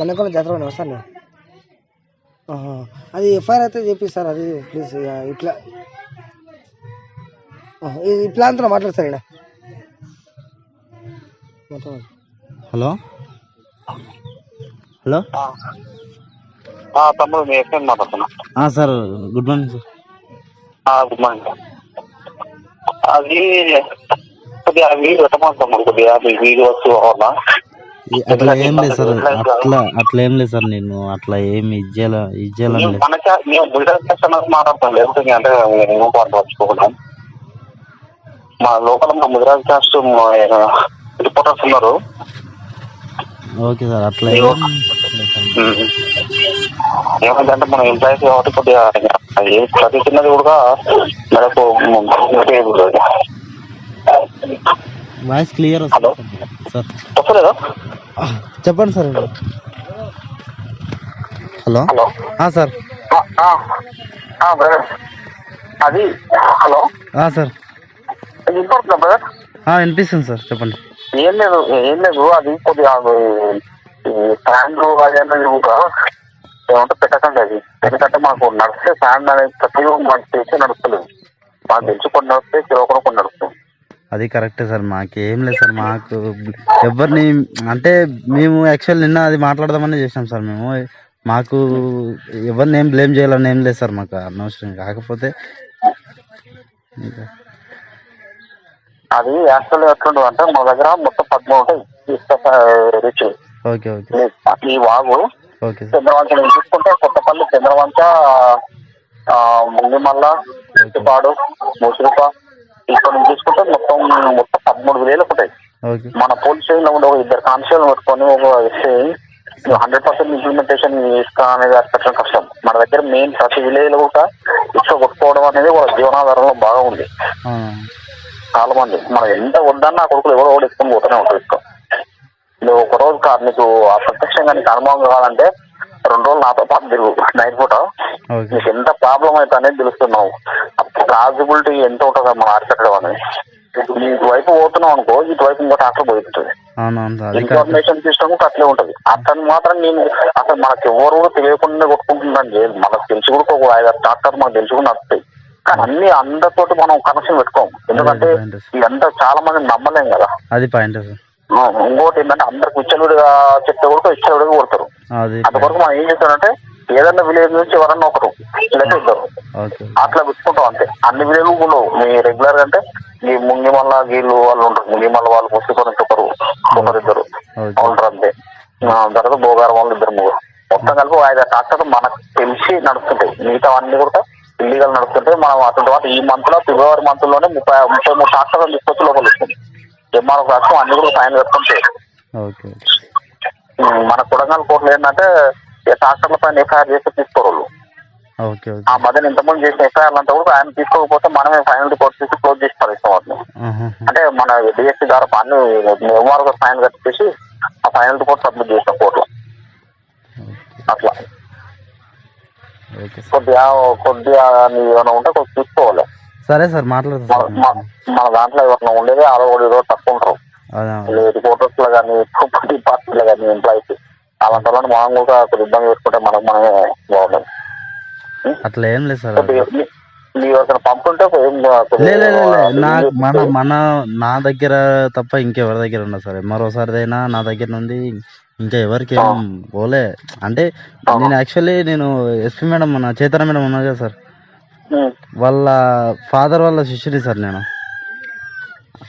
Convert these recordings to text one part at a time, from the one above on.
మన్నకొండ జాతర వస్తాను నేను. అది ఎఫ్ఐఆర్ అయితే చెప్పిస్తారు అది ప్లీజ్ ఇట్లా. ఆహా. ఈ ఈ ప్లాన్తో మాట్లాడు సార్ ఇక్కడ. హలో? హలో? తమ్ముడు మీ ఎక్కడ మాట్లాడుతున్నా. Sir good morning sir. Good morning. అది కొద్దిగా వీడియో తమ్ముడు కొద్దిగా మీ వీడియోస్ అవునా అట్లా ఏం లేదు సార్. అట్లా అట్లా ఏం లేదు సార్ నేను. అట్లా ఏమి ఇచ్చేయాల ఇచ్చేయాలని మా లోకల్ మా మిడిల్ క్లాస్ రిపోర్టర్స్ ఉన్నారు. ఓకే సార్ అట్లా ఏం. ఏమైందంటే మన ఎంప్లాయీస్ కాబట్టి కొద్దిగా ఏ ప్రతి చిన్నది కూడా మనకు వాయిస్ క్లియర్ హలో. వస్తుంది సార్ వస్తలేదా చెప్పండి సార్. హలో. సార్. బ్రదర్ అది హలో. సార్. ఇంపార్టెంట్ బ్రదర్ వినిపిస్తుంది సార్. చెప్పండి. ఏం లేదు ఏం లేదు అది కొద్దిగా ఫ్యాన్లు అది అనేది కూడా ఏమంటే పెట్టకండి అది. ఎందుకంటే మాకు నడిస్తే ఫ్యాన్ అనేది ప్రతి మనకు తెలిసి నడుస్తలేదు. మాకు తెలిసి కొన్ని నడిస్తే తెలియకుండా కొన్ని అది కరెక్టే సార్ మాకేం లేదు సార్ మాకు ఎవరిని అంటే మేము యాక్చువల్ నిన్న అది మాట్లాడదామని చేసినాం సార్ మేము. మాకు ఎవరిని ఏం బ్లేమ్ చేయాలని ఏం లేదు సార్ మాకు అనవసరం కాకపోతే. అది యాక్చువల్ ఎట్లుంటుంది అంటే మా దగ్గర మొత్తం పద్మూడు ఉంటాయి రిచ్ ఓకే ఓకే. ఈ వాగు. నేను చూసుకుంటే కొత్తపల్లి చంద్రవంచ ఆ, ముంగిమల్ల పాడు ముసురుప ఇక్కడ నుంచి చూసుకుంటే మొత్తం మొత్తం పదమూడు వేలకు ఉంటాయి మన పోలీస్ స్టేషన్లో ఉండే ఒక ఇద్దరు కానిస్టేబుల్ పెట్టుకొని ఒక ఎస్ఐ హండ్రెడ్ పర్సెంట్ ఇంప్లిమెంటేషన్ ఇసుక అనేది పెట్టడం కష్టం. మన దగ్గర మెయిన్ ప్రతి విలేజ్లో కూడా ఇసుక కొట్టుకోవడం అనేది వాళ్ళ జీవనాధారంలో బాగా ఉంది. చాలా మంది. మనం ఎంత వద్దన్నా ఆ కొడుకులు ఎవరో ఒకటి ఎత్తుకొని పోతూనే ఉంటారు ఇసుక. నువ్వు ఒక రోజు నీకు ఆ ప్రత్యక్షంగా నీకు అనుభవం కావాలంటే రెండు రోజులు నాతో పాటు తిరుగు నైట్ పూట నీకు ఎంత ప్రాబ్లం అయితే అనేది తెలుస్తున్నావు. పాసిబిలిటీ ఎంత ఉంటుందో మనం అరికట్టడం అనేది. ఇప్పుడు ఇటువైపు పోతున్నావు అనుకో ఇటువైపు ఇంకో ట్రాక్టర్ పోతుంది ఇన్ఫర్మేషన్ సిస్టమ్ అట్లే ఉంటది. అతను మాత్రం నేను అసలు మనకు ఎవరు కూడా తెలియకుండా కొట్టుకుంటుందని లేదు మనకు తెలిసి కూడా ఒక ఐదారు ట్రాక్టర్ మనకు తెలిసి కూడా నడుస్తాయి. కానీ అన్ని అందరితోటి మనం కనెక్షన్ పెట్టుకోం ఎందుకంటే. ఇదంతా చాలా మంది నమ్మలేం కదా. అది పాయింట్ ఇంకోటి ఏంటంటే అందరికి ఇచ్చలుడిగా చెప్తే కూడా ఇచ్చలుడిగా కొడతారు. అందుకొరకు మనం ఏం చేస్తారంటే ఏదన్నా విలేజ్ నుంచి ఎవరన్నా ఒకరు లేదా ఇద్దరు అట్లా పెట్టుకుంటాం అంతే. అన్ని విలేజ్ కూడా మీ రెగ్యులర్ అంటే ఈ ముంగిమల్ల గీళ్ళు వాళ్ళు ఉంటారు. ముంగిమల్ల వాళ్ళు ముసుకొని ఒకరు ఒకరిద్దరు ఉంటారు అంతే. తర్వాత భోగారం వాళ్ళు ఇద్దరు ముగ్గురు. మొత్తం కలిపి ఐదు ట్రాక్టర్ మనకు తెలిసి నడుస్తుంటాయి. మిగతా అన్ని కూడా ఇల్లీగల్ నడుస్తుంటాయి. మనం అటువంటి వాటి ఈ మంత్లో ఫిబ్రవరి మంత్లోనే ముప్పై ముప్పై మూడు ట్రాక్టర్లు తీసుకొచ్చి లోపల వస్తుంది ఎంఆర్ఓ రాష్ట్రం అన్ని కూడా ఫైన్ కట్టుకుంటాయి మన కొడంగల్ కోర్టులో ఏంటంటే ఈ ట్రాక్టర్ల పైన ఎఫ్ఐఆర్ చేసి తీసుకోరు ఆ మధ్యన ఇంతకుముందు చేసిన ఎఫ్ఐఆర్ అంతా కూడా ఆయన తీసుకోకపోతే మనమే ఫైనల్ రిపోర్ట్ తీసి క్లోజ్ చేసి వాటిని ఆహా. అంటే మన డిఎస్సీ ద్వారా అన్ని ఎంఆర్ఓ ఫైన్ కట్టేసి ఆ ఫైనల్ రిపోర్ట్ సబ్మిట్ చేసిన కోర్టులో. అట్లా. కొద్దిగా కొద్దిగా ఏమైనా ఉంటే కొంచెం చూసుకోవాలి సరే సార్ మాట్లాడతా మన దాంట్లో ఎవరైనా ఉండేది ఆరో ఇరవై తక్కువ ఉంటారు. అదే. రిపోర్టర్స్లో కానీ డిపార్ట్మెంట్లో కానీ ఎంప్లాయీస్ అలాంటి వాళ్ళని మనం కూడా కొద్దిగా ఇబ్బంది పెట్టుకుంటే మనకు మనమే బాగుంటుంది అట్లా ఏం లేదు సార్ మన మన నా దగ్గర తప్ప ఇంకెవరి దగ్గర ఉండదు సార్. మరోసారిదైనా నా దగ్గర నుండి ఇంకా ఎవరికి ఏం పోలే. అంటే నేను యాక్చువల్లీ నేను ఎస్పీ మేడం మన చేతన మేడం ఉన్నా కదా సార్. వాళ్ళ ఫాదర్ వాళ్ళ శిష్యుని సార్ నేను.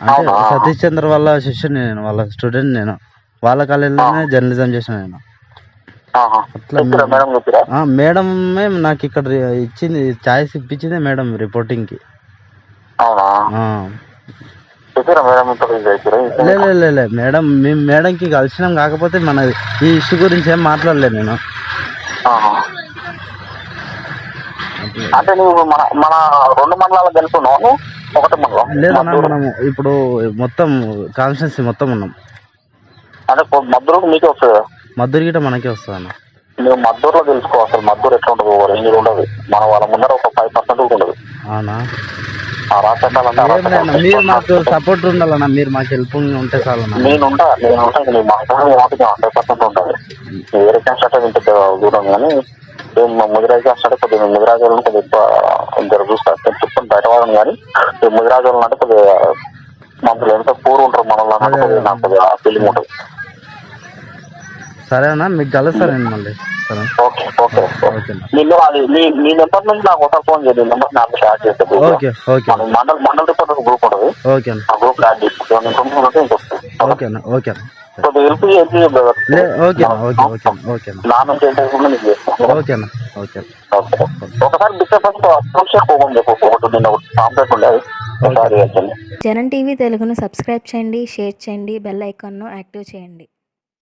అంటే? సతీష్ చంద్ర వాళ్ళ శిష్యుని నేను వాళ్ళ స్టూడెంట్ నేను. వాళ్ళ కాలేజీలోనే జర్నలిజం చేసిన నేను. అట్లా మేడం. నాకు ఇక్కడ ఇచ్చింది ఛాయిస్ ఇప్పించింది మేడం రిపోర్టింగ్కి లే లే, లే లే. మేడం మేము మేడంకి కలిసినాం కాకపోతే మన ఈ ఇష్యూ గురించి ఏం మాట్లాడలేదు నేను. అంటే నువ్వు మన మన రెండు మండలాలు గెలుపున్నావు? ఒకటి మండలం లేదన్నా మద్దూరు. ఇప్పుడు మొత్తం కాన్స్టిట్యున్సీ మొత్తం ఉన్నాం అంటే మద్దూరుకు మీకే వస్తుంది మద్దూరు గిట మనకే వస్తుంది అన్న నువ్వు మద్దూరులో తెలుసుకో అసలు మద్దూరు ఎట్లా ఉంటుంది రేంజ్ ఉండదు మన వాళ్ళ ముందర ఒక ఫైవ్ పర్సెంట్ ఉండదు అవునా మీరు మాకు సపోర్ట్ ఉండాలన్నా మీరు మాకు హెల్ప్ ఉంటే చాలన్నా నేనుంటా నేనుంటా నీ మాట్లాడే మాటకి హండ్రెడ్ పర్సెంట్ ఉంటుంది వేరే దూరం కానీ ముదిరాజు అంటే కొద్దిగా ముదిరాజు వాళ్ళని కొద్దిగా ఇద్దరు చూస్తారు. నేను చెప్పుకొని బయట వాళ్ళని కానీ ఈ ముదిరాజు వాళ్ళని అంటే కొద్దిగా మనసులో ఎంత పూర్ ఉంటారు మనల్ని నాకు కొద్దిగా ఫీలింగ్ ఉంటుంది. సరేనా మీకు కలుస్తానండి మళ్ళీ ఓకే ఓకే. ఓకేనా నిన్ను అది నీ నీ నెంబర్ నుంచి నాకు ఒకసారి ఫోన్ చేయండి నెంబర్ నాకు యాడ్ చేస్తే group లో. ఓకే ఓకే మండల్ గ్రూప్ ఉంటుంది. ఓకేనా ఆ గ్రూప్ యాడ్ చేసి ఇన్ఫర్మేషన్ ఉంటే ఇంకొస్తుంది. ఓకేనా ఓకేనా కొద్దిగా హెల్ప్ చేసి ఓకే ఓకేనా ఓకేనా నా నుంచి ఏంటంటే నీకు చేస్తాను ఓకేనా ఓకే ఓకే. ఒకసారి డిస్టర్బెన్స్ అప్రోచ్ పోగం చెప్పు. ఒకటి నిన్న ఒకటి పాంప్లెట్ ఉండేది ఒకసారి వెళ్తుంది జనం టీవీ తెలుగును సబ్స్క్రైబ్ చేయండి షేర్ చేయండి బెల్ ఐకాన్ను యాక్టివ్ చేయండి.